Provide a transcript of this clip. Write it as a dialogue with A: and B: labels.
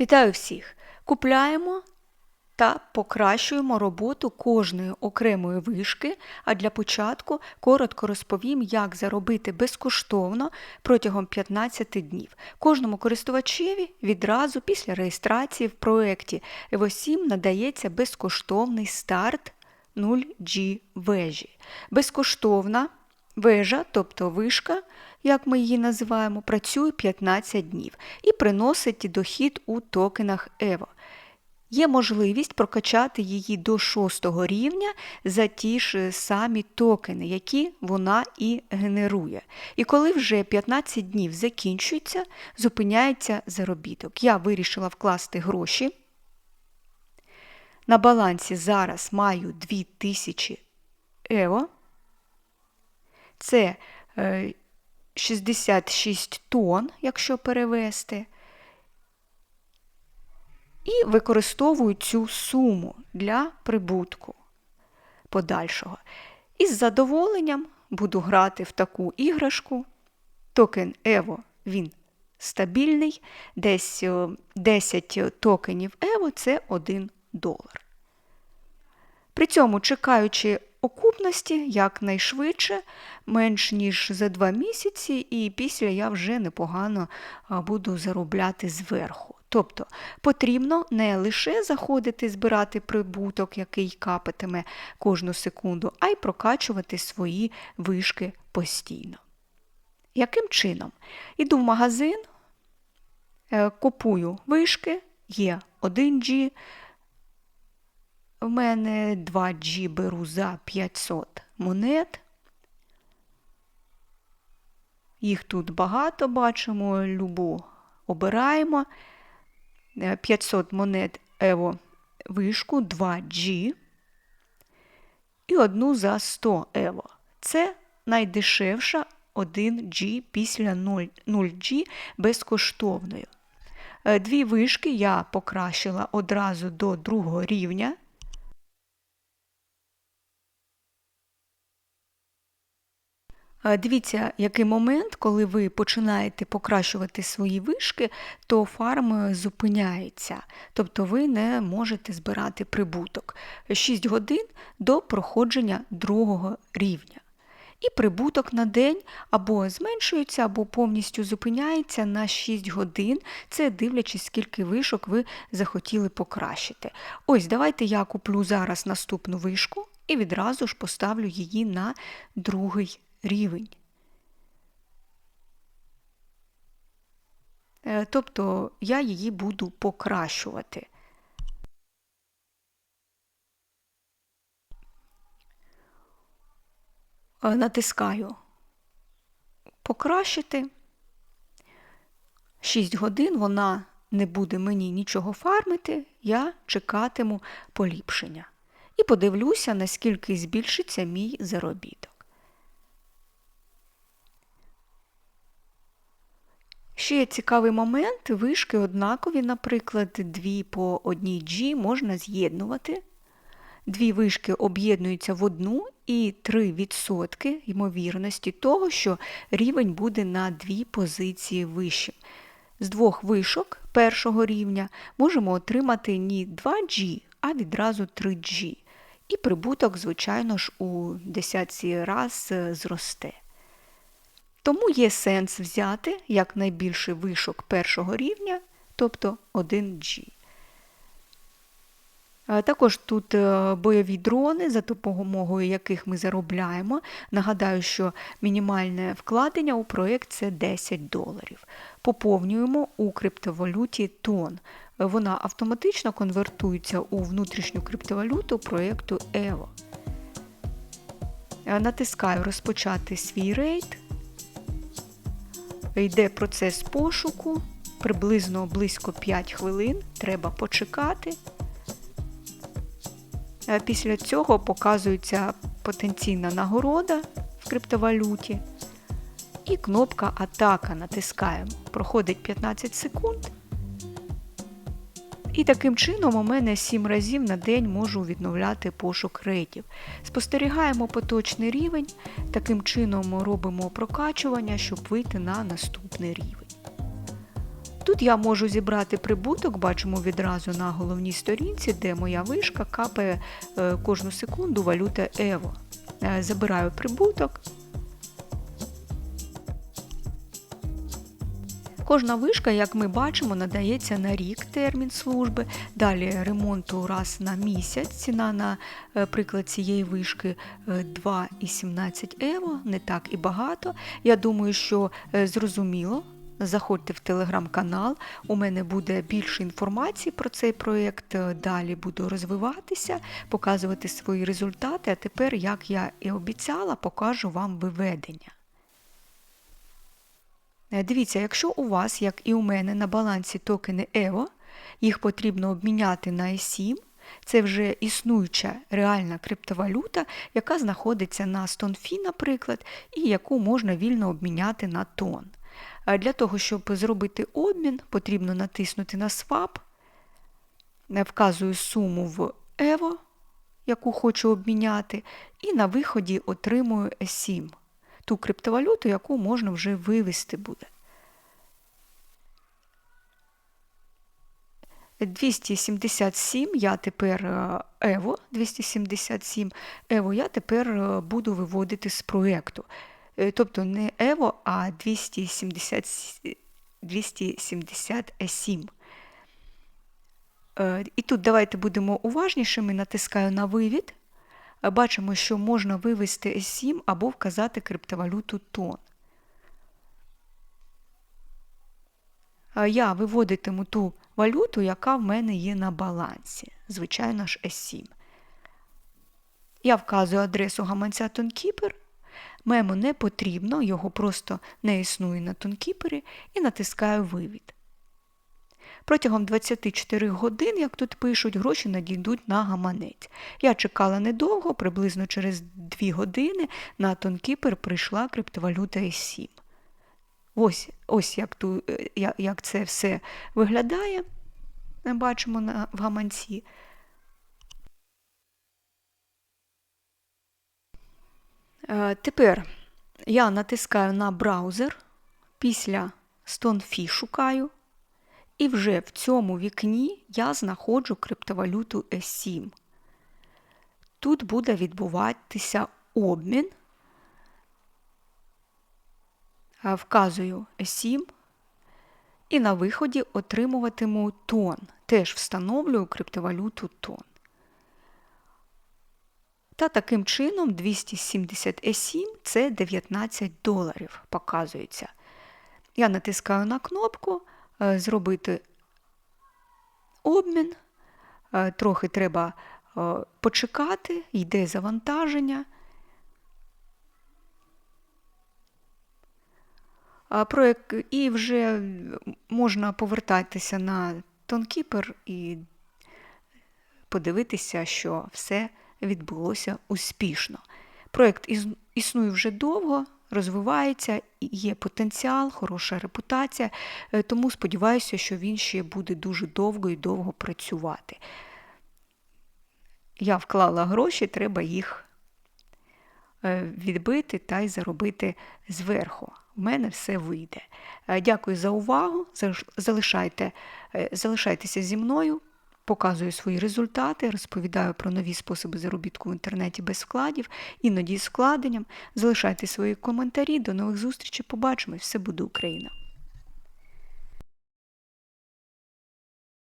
A: Вітаю всіх! Купляємо та покращуємо роботу кожної окремої вишки, а для початку коротко розповім, як заробити безкоштовно протягом 15 днів. Кожному користувачеві відразу після реєстрації в проєкті evo 7 надається безкоштовний старт 0G вежі. Безкоштовна вежа, тобто вишка, як ми її називаємо, працює 15 днів і приносить дохід у токенах EVO. Є можливість прокачати її до 6 рівня за ті ж самі токени, які вона і генерує. І коли вже 15 днів закінчується, зупиняється заробіток. Я вирішила вкласти гроші. На балансі зараз маю 2000 ево. Це 66 тонн, якщо перевести. І використовую цю суму для прибутку подальшого. І з задоволенням буду грати в таку іграшку. Токен Evo він стабільний, десь 10 токенів Evo це 1 долар. При цьому, чекаючи окупності якнайшвидше, менш ніж за 2 місяці, і після я вже непогано буду заробляти зверху. Тобто потрібно не лише заходити збирати прибуток, який капатиме кожну секунду, а й прокачувати свої вишки постійно. Яким чином? Іду в магазин, е, купую вишки, є 1G, в мене 2G беру за 500 монет. Їх тут багато бачимо, любу обираємо. 500 монет Evo вишку 2G і одну за 100 Evo. Це найдешевша 1G після 0G безкоштовною. Е, дві вишки я покращила одразу до другого рівня. Дивіться, який момент, коли ви починаєте покращувати свої вишки, то фарм зупиняється, тобто ви не можете збирати прибуток 6 годин до проходження другого рівня. І прибуток на день або зменшується, або повністю зупиняється на 6 годин, це дивлячись, скільки вишок ви захотіли покращити. Ось, давайте я куплю зараз наступну вишку і відразу ж поставлю її на другий рівень. Е, тобто я її буду покращувати. Е, натискаю покращити. 6 годин вона не буде мені нічого фармити, я чекатиму поліпшення. І подивлюся, наскільки збільшиться мій заробіток. Ще є цікавий момент, вишки однакові, наприклад, дві по одній G можна з'єднувати. Дві вишки об'єднуються в одну і 3% ймовірності того, що рівень буде на дві позиції вищим. З двох вишок першого рівня можемо отримати не 2G, а відразу 3G. І прибуток, звичайно ж, у десятці раз зросте. Тому є сенс взяти якнайбільший вишок першого рівня, тобто 1G. Також тут е, бойові дрони, за допомогою яких ми заробляємо. Нагадаю, що мінімальне вкладення у проєкт це 10 доларів. Поповнюємо у криптовалюті тон. Вона автоматично конвертується у внутрішню криптовалюту проєкту EVO. Натискаю Розпочати свій рейд йде процес пошуку, приблизно близько 5 хвилин, треба почекати. Е, після цього показується потенційна нагорода в криптовалюті. І кнопка Атака натискаємо. Проходить 15 секунд. І таким чином у мене 7 разів на день можу відновляти пошук рейтів. Спостерігаємо поточний рівень, таким чином робимо прокачування, щоб вийти на наступний рівень. Тут я можу зібрати прибуток, бачимо відразу на головній сторінці, де моя вишка капає е, кожну секунду валюта Ево. Е, Забираю прибуток. Кожна вишка, як ми бачимо, надається на рік термін служби. Далі ремонту раз на місяць. Ціна на е, приклад цієї вишки е, 2,17 ево, не так і багато. Я думаю, що е, зрозуміло. Заходьте в телеграм-канал, у мене буде більше інформації про цей проєкт. Е, Далі буду розвиватися, показувати свої результати. А тепер, як я і обіцяла, покажу вам виведення. Е, Дивіться, якщо у вас, як і у мене, на балансі токени EVO, їх потрібно обміняти на E7, це вже існуюча реальна криптовалюта, яка знаходиться на StoneFi, наприклад, і яку можна вільно обміняти на тон. Для того, щоб зробити обмін, потрібно натиснути на Swap, Е, вказую суму в EVO, яку хочу обміняти, і на виході отримую E7 ту криптовалюту, яку можна вже вивести буде. 277 я тепер е, Ево 277 Ево я тепер е, буду виводити з проєкту. Е, Тобто не Ево, а 270, 277 Е, І тут давайте будемо уважнішими, натискаю на вивід. Бачимо, що можна вивести S7 або вказати криптовалюту тон. Е, Я виводитиму ту валюту, яка в мене є на балансі. Звичайно ж, S7. Я вказую адресу гаманця TonKeeper. Мему не потрібно, його просто не існує на TonKeeper, і натискаю вивід. Протягом 24 годин, як тут пишуть, гроші надійдуть на гаманець. Я чекала недовго, приблизно через 2 години на TonKeeper прийшла криптовалюта S7. Ось ось як, ту, е, як це все виглядає, ми бачимо на, в гаманці. Е, Тепер я натискаю на браузер, після StoneFi шукаю, і вже в цьому вікні я знаходжу криптовалюту S7. Тут буде відбуватися обмін. Вказую S7 і на виході отримуватиму тон. Теж встановлюю криптовалюту тон. Та таким чином 270 E7 це 19 доларів показується. Я натискаю на кнопку Зробити обмін. Е, Трохи треба е, почекати, йде завантаження. Проект і вже можна повертатися на TonKeeper і подивитися, що все відбулося успішно. Проєкт існує вже довго, розвивається, є потенціал, хороша репутація, е, тому сподіваюся, що він ще буде дуже довго і довго працювати. Я вклала гроші, треба їх е, відбити та й заробити зверху. У мене все вийде. Е, Дякую за увагу. Залишайте, залишайтеся зі мною. Показую свої результати, розповідаю про нові способи заробітку в інтернеті без вкладів, іноді з вкладенням. Залишайте свої коментарі. До нових зустрічей. Побачимось. Все буде Україна!